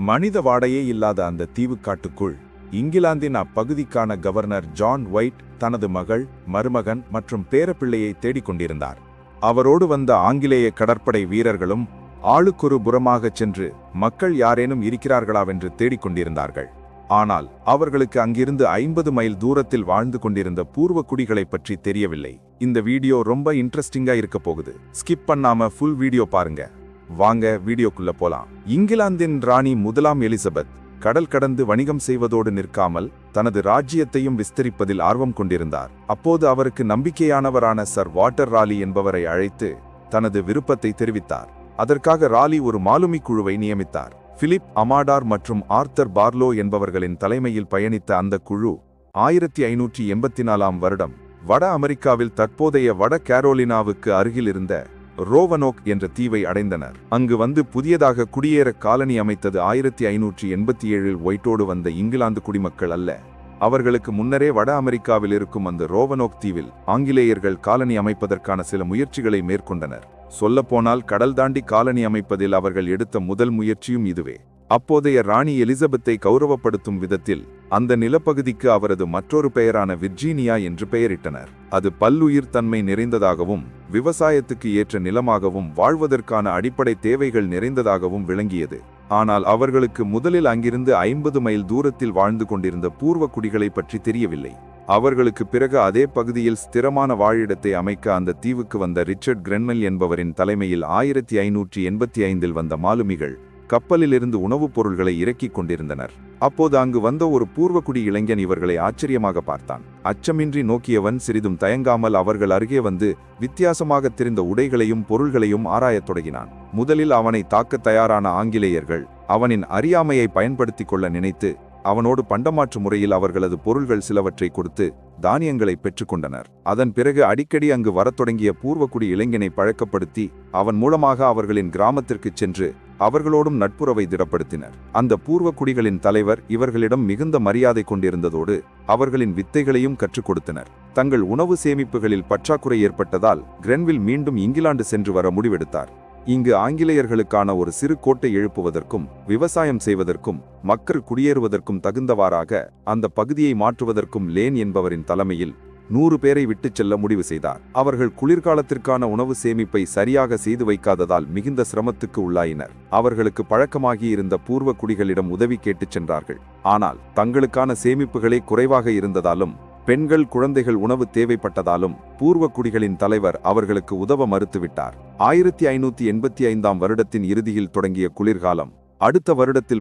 மனித வாடையே இல்லாத அந்த தீவுக்காட்டுக்குள் இங்கிலாந்தின் அப்பகுதிக்கான கவர்னர் ஜான் ஒயிட் தனது மகள் மருமகன் மற்றும் பேரப்பிள்ளையை தேடிக் கொண்டிருந்தார். அவரோடு வந்த ஆங்கிலேய கடற்படை வீரர்களும் ஆளுக்கொரு புறமாகச் சென்று மக்கள் யாரேனும் இருக்கிறார்களாவென்று தேடிக் கொண்டிருந்தார்கள். ஆனால் அவர்களுக்கு அங்கிருந்து ஐம்பது மைல் தூரத்தில் வாழ்ந்து கொண்டிருந்த பூர்வ குடிகளைப் பற்றி தெரியவில்லை. இந்த வீடியோ ரொம்ப இன்ட்ரெஸ்டிங்கா இருக்க போகுது. ஸ்கிப் பண்ணாம ஃபுல் வீடியோ பாருங்க. வாங்க வீடியோக்குள்ள போலாம். இங்கிலாந்தின் ராணி முதலாம் எலிசபெத் கடல் கடந்து வணிகம் செய்வதோடு நிற்காமல் தனது ராஜ்யத்தையும் விஸ்தரிப்பதில் ஆர்வம் கொண்டிருந்தார். அப்போது அவருக்கு நம்பிக்கையானவரான சர் வாட்டர் ராலி என்பவரை அழைத்து தனது விருப்பத்தை தெரிவித்தார். அதற்காக ராலி ஒரு மாலுமி குழுவை நியமித்தார். பிலிப் அமாடார் மற்றும் ஆர்த்தர் பார்லோ என்பவர்களின் தலைமையில் பயணித்த அந்த குழு ஆயிரத்தி ஐநூற்றி எண்பத்தி நாலாம் வருடம் வட அமெரிக்காவில் தற்போதைய வட கேரோலினாவுக்கு அருகில் இருந்த ரோவனோக் என்ற தீவை அடைந்தனர். அங்கு வந்து புதியதாக குடியேற காலனி அமைத்தது ஆயிரத்தி ஐநூற்றி எண்பத்தி ஏழில் ஒயிட்டோடு வந்த இங்கிலாந்து குடிமக்கள் அல்ல. அவர்களுக்கு முன்னரே வட அமெரிக்காவில் இருக்கும் அந்த ரோவனோக் தீவில் ஆங்கிலேயர்கள் காலனி அமைப்பதற்கான சில முயற்சிகளை மேற்கொண்டனர். சொல்லப்போனால் கடல் தாண்டி காலனி அமைப்பதில் அவர்கள் எடுத்த முதல் முயற்சியும் இதுவே. அப்போதைய ராணி எலிசபெத்தை கௌரவப்படுத்தும் விதத்தில் அந்த நிலப்பகுதிக்கு அவரது மற்றொரு பெயரான விர்ஜீனியா என்று பெயரிட்டனர். அது பல்லுயிர் தன்மை நிறைந்ததாகவும் விவசாயத்துக்கு ஏற்ற நிலமாகவும் வாழ்வதற்கான அடிப்படை தேவைகள் நிறைந்ததாகவும் விளங்கியது. ஆனால் அவர்களுக்கு முதலில் அங்கிருந்து ஐம்பது மைல் தூரத்தில் வாழ்ந்து கொண்டிருந்த பூர்வ குடிகளை பற்றி தெரியவில்லை. அவர்களுக்கு பிறகு அதே பகுதியில் ஸ்திரமான வாழிடத்தை அமைக்க அந்த தீவுக்கு வந்த ரிச்சர்ட் கிரென்மெல் என்பவரின் தலைமையில் ஆயிரத்தி ஐநூற்றி எண்பத்தி ஐந்தில் வந்த மாலுமிகள் கப்பலிலிருந்து உணவுப் பொருள்களை இறக்கிக் கொண்டிருந்தனர். அப்போது அங்கு வந்த ஒரு பூர்வக்குடி இளைஞன் இவர்களை ஆச்சரியமாக பார்த்தான். அச்சமின்றி நோக்கியவன் சிறிதும் தயங்காமல் அவர்கள் அருகே வந்து வித்தியாசமாக தெரிந்த உடைகளையும் பொருள்களையும் ஆராயத் தொடங்கினான். முதலில் அவனை தாக்கத் தயாரான ஆங்கிலேயர்கள் அவனின் அறியாமையை பயன்படுத்திக் கொள்ள நினைத்து அவனோடு பண்டமாற்று முறையில் அவர்களது பொருள்கள் சிலவற்றை கொடுத்து தானியங்களை பெற்றுக்கொண்டனர் அதன் பிறகு அடிக்கடி அங்கு வரத் தொடங்கிய பூர்வக்குடி இளைஞனை பழக்கப்படுத்தி அவன் மூலமாக அவர்களின் கிராமத்திற்குச் சென்று அவர்களோடும் நட்புறவை திடப்படுத்தினர். அந்த பூர்வ குடிகளின் தலைவர் இவர்களிடம் மிகுந்த மரியாதை கொண்டிருந்ததோடு அவர்களின் வித்தைகளையும் கற்றுக் கொடுத்தனர். தங்கள் உணவு சேமிப்புகளில் பற்றாக்குறை ஏற்பட்டதால் கிரென்வில் மீண்டும் இங்கிலாந்து சென்று வர முடிவெடுத்தார். இங்கு ஆங்கிலேயர்களுக்கான ஒரு சிறு கோட்டை எழுப்புவதற்கும் விவசாயம் செய்வதற்கும் மக்கள் குடியேறுவதற்கும் தகுந்தவாறாக அந்த பகுதியை மாற்றுவதற்கும் லேன் என்பவரின் தலைமையில் நூறு பேரை விட்டுச் செல்ல முடிவு செய்தார். அவர்கள் குளிர்காலத்திற்கான உணவு சேமிப்பை சரியாக செய்து வைக்காததால் மிகுந்த சிரமத்துக்கு உள்ளாயினர். அவர்களுக்கு பழக்கமாகி இருந்த பூர்வ குடிகளிடம் உதவி கேட்டுச் சென்றார்கள். ஆனால் தங்களுக்கான சேமிப்புகளே குறைவாக இருந்ததாலும் பெண்கள் குழந்தைகள் உணவு தேவைப்பட்டதாலும் பூர்வ குடிகளின் தலைவர் அவர்களுக்கு உதவ மறுத்துவிட்டார். ஆயிரத்தி ஐநூத்தி எண்பத்தி ஐந்தாம் வருடத்தின் இறுதியில் தொடங்கிய குளிர்காலம் அடுத்த வருடத்தில்